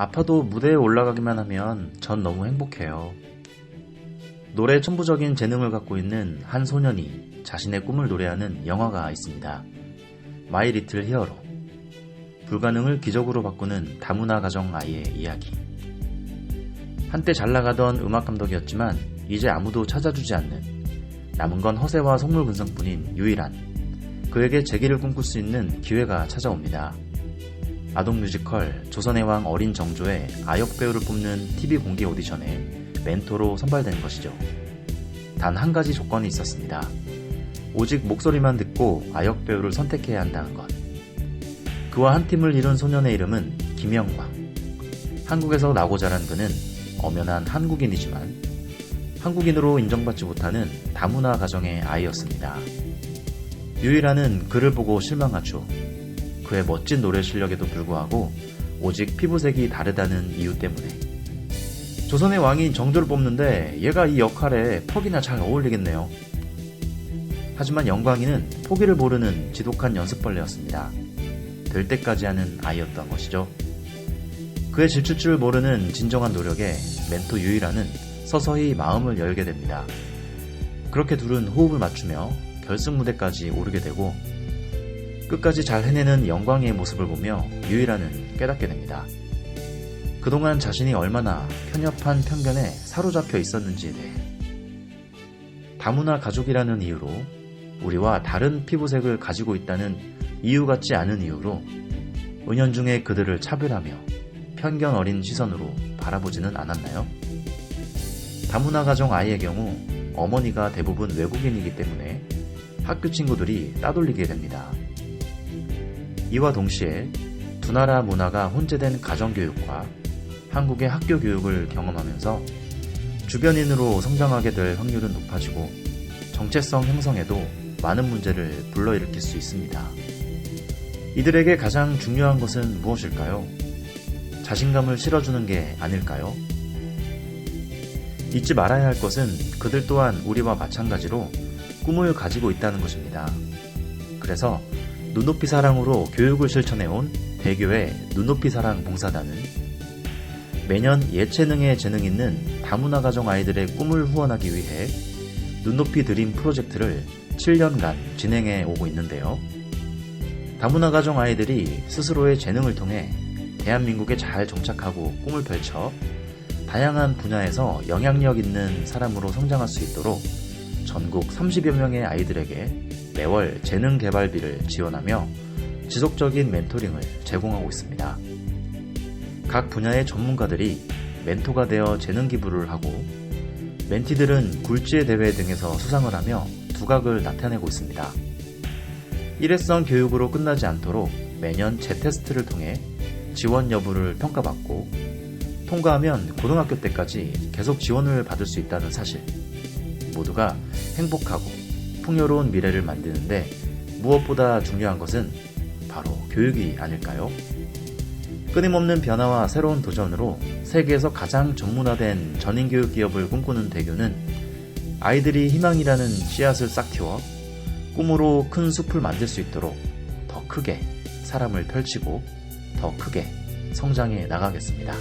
아파도 무대에 올라가기만 하면 전 너무 행복해요. 노래 천부적인 재능을 갖고 있는 한 소년이 자신의 꿈을 노래하는 영화가 있습니다. 마이 리틀 히어로. 불가능을 기적으로 바꾸는 다문화 가정 아이의 이야기. 한때 잘 나가던 음악 감독이었지만 이제 아무도 찾아주지 않는 남은 건 허세와 속물 근성뿐인 유일한 그에게 재기를 꿈꿀 수 있는 기회가 찾아옵니다. 아동 뮤지컬 조선의 왕 어린 정조의 아역 배우를 뽑는 TV 공개 오디션에 멘토로 선발된 것이죠. 단 한 가지 조건이 있었습니다. 오직 목소리만 듣고 아역 배우를 선택해야 한다는 것. 그와 한 팀을 이룬 소년의 이름은 김영광. 한국에서 나고 자란 그는 엄연한 한국인이지만 한국인으로 인정받지 못하는 다문화 가정의 아이였습니다. 유일한은 그를 보고 실망하죠. 그의 멋진 노래 실력에도 불구하고 오직 피부색이 다르다는 이유 때문에. 조선의 왕인 정조를 뽑는데 얘가 이 역할에 퍽이나 잘 어울리겠네요. 하지만 영광이는 포기를 모르는 지독한 연습벌레였습니다. 될 때까지 하는 아이였던 것이죠. 그의 질출 줄 모르는 진정한 노력에 멘토 유이라는 서서히 마음을 열게 됩니다. 그렇게 둘은 호흡을 맞추며 결승 무대까지 오르게 되고 끝까지 잘 해내는 영광의 모습을 보며 유이라는 깨닫게 됩니다. 그동안 자신이 얼마나 편협한 편견에 사로잡혀 있었는지에 대해 다문화 가족이라는 이유로 우리와 다른 피부색을 가지고 있다는 이유 같지 않은 이유로 은연중에 그들을 차별하며 편견 어린 시선으로 바라보지는 않았나요? 다문화 가정 아이의 경우 어머니가 대부분 외국인이기 때문에 학교 친구들이 따돌리게 됩니다. 이와 동시에 두 나라 문화가 혼재된 가정교육과 한국의 학교 교육을 경험하면서 주변인으로 성장하게 될 확률은 높아지고 정체성 형성에도 많은 문제를 불러일으킬 수 있습니다. 이들에게 가장 중요한 것은 무엇일까요? 자신감을 실어주는 게 아닐까요? 잊지 말아야 할 것은 그들 또한 우리와 마찬가지로 꿈을 가지고 있다는 것입니다. 그래서 눈높이 사랑으로 교육을 실천해온 대교의 눈높이 사랑 봉사단은 매년 예체능에 재능 있는 다문화 가정 아이들의 꿈을 후원하기 위해 눈높이 드림 프로젝트를 7년간 진행해 오고 있는데요. 다문화 가정 아이들이 스스로의 재능을 통해 대한민국에 잘 정착하고 꿈을 펼쳐 다양한 분야에서 영향력 있는 사람으로 성장할 수 있도록 전국 30여 명의 아이들에게 매월 재능 개발비를 지원하며 지속적인 멘토링을 제공하고 있습니다. 각 분야의 전문가들이 멘토가 되어 재능 기부를 하고 멘티들은 굴지의 대회 등에서 수상을 하며 두각을 나타내고 있습니다. 일회성 교육으로 끝나지 않도록 매년 재테스트를 통해 지원 여부를 평가받고 통과하면 고등학교 때까지 계속 지원을 받을 수 있다는 사실. 모두가 행복하고 풍요로운 미래를 만드는데 무엇보다 중요한 것은 바로 교육이 아닐까요? 끊임없는 변화와 새로운 도전으로 세계에서 가장 전문화된 전인교육 기업을 꿈꾸는 대교는 아이들이 희망이라는 씨앗을 싹 키워 꿈으로 큰 숲을 만들 수 있도록 더 크게 사람을 펼치고 더 크게 성장해 나가겠습니다.